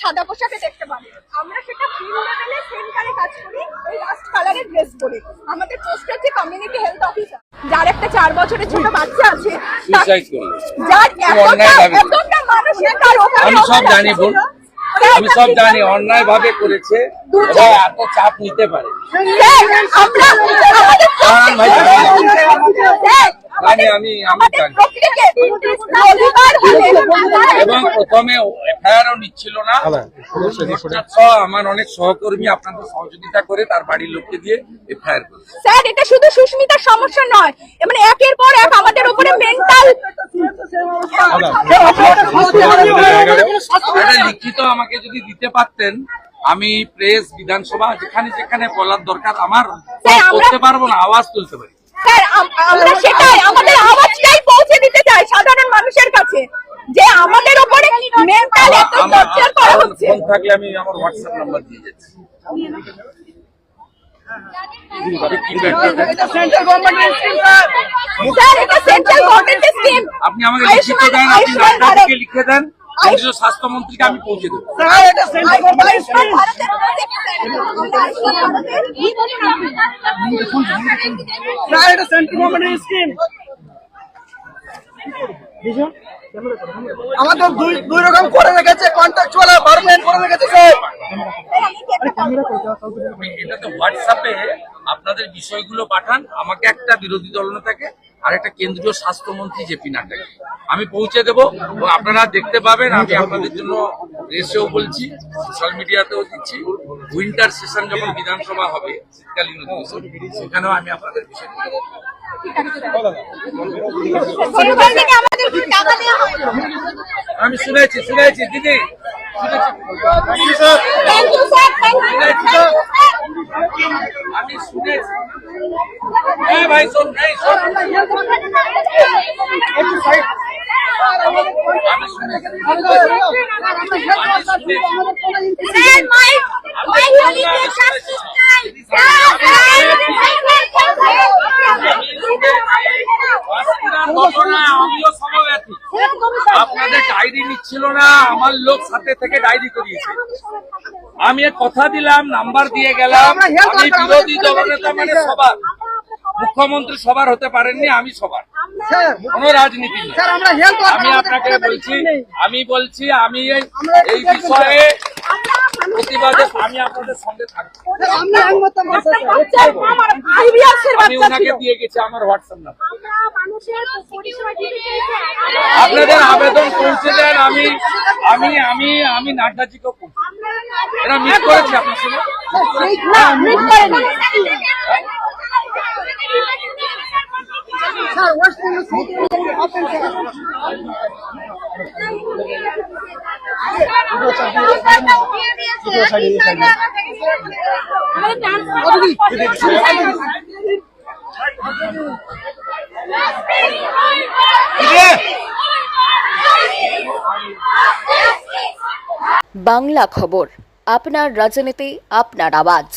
সাদা পোশাকে দেখতে পারি আমরা সেটা ফিল্ম লেভেলে সেন্টারে কাজ করি ওই লাস্ট কালারের ড্রেস পরে আমাদের পোস্ট হচ্ছে কমিউনিটি হেলথ অফিসার যার একটা চার বছরের ছোট বাচ্চা আছে যার এতটা মানসিক তার ওখানে আমি সব জানি স্যার, আমি সব জানি অন্যায় ভাবে করেছে এত চাপ নিতে পারে আমি আমি হলে এবং প্রথমে এফআইআরও নিচ্ছিল না। আমার অনেক সহকর্মী আপনাদের সহযোগিতা করে তার বাড়ির লোককে দিয়ে এফআইআর করে স্যার এটা শুধু সুস্মিতার সমস্যা নয় মানে একের পর এক আমাদের উপরে মেন্টাল লিখিত আমাকে যদি দিতে পারতেন আমি প্রেস বিধানসভা যেখানে যেখানে বলার দরকার আমার করতে পারব না আওয়াজ তুলতে পারি। স্যার আমরা সেটাই আমাদের আওয়াজটাই পৌঁছে দিতে চাই সাধারণ মানুষের কাছে যে আমাদের উপরে মেন্টাল এত আমার টর্চার করা হচ্ছে ফোন থাকলে আমি আমার হোয়াটসঅ্যাপ নাম্বার দিয়ে যাচ্ছি। সেন্ট্রাল গভর্নমেন্টের স্কিম আপনি আমাকে লিখিত দেন আপনি আয়ুষ্মান লিখে দেন কেন্দ্রীয় স্বাস্থ্যমন্ত্রীকে আমি পৌঁছে দেবো। স্যার আমরা আয়ুষ্মান ভারতের আমাদের দুই দুই রকম করে রেখেছে কন্ট্রাকচুয়াল আর পারমানেন্ট করে রেখেছে স্যার এটা তো হোয়াটসঅ্যাপে আপনাদের বিষয়গুলো পাঠান, আমাকে একটা বিরোধী দলনেতাকে আর একটা কেন্দ্রীয় স্বাস্থ্যমন্ত্রী জেপি নাড্ডাকে। আমি পৌঁছে দেবো। আপনারা দেখতে পাবেন, আমি আপনাদের জন্য রেসেও বলছি সোশ্যাল মিডিয়াতেও দিচ্ছি। উইন্টার সেশন যখন বিধানসভা হবে, শীতকালীন সেখানেও আমি আপনাদের বিষয় আমি শুনেছি শুনেছি, দিদি। আমি শুনেছি। হ্যাঁ ভাই, শোন, এই শোন। আপনাদের ডায়েরি নিচ্ছিল না, আমার লোক সাথে থেকে ডায়েরি করিয়েছে। আমি কথা দিলাম, নাম্বার দিয়ে গেলাম। আমি বিরোধী দলনেতা মানে সবার। মুখ্যমন্ত্রী সবার হতে পারেননি, আমি সবার। কোনো রাজনীতি নেই। আমি আপনাকে বলছি আমি বলছি আমি এই এই বিষয়ে প্রতিবাদে আমি আপনাদের সঙ্গে থাকব। আমি ওনাকে দিয়ে গেছি আমার হোয়াটসঅ্যাপ নাম্বার আপনাদের আবেদন পৌঁছে দেন আমি আমি আমি আমি নাড্ডাজিকেও পৌঁছে এরা মিস করেছে আপনার সঙ্গে? না মিস করেনি স্যার ওয়েস্ট বেঙ্গল বাংলা খবর আপনার রাজনীতি আপনার আওয়াজ।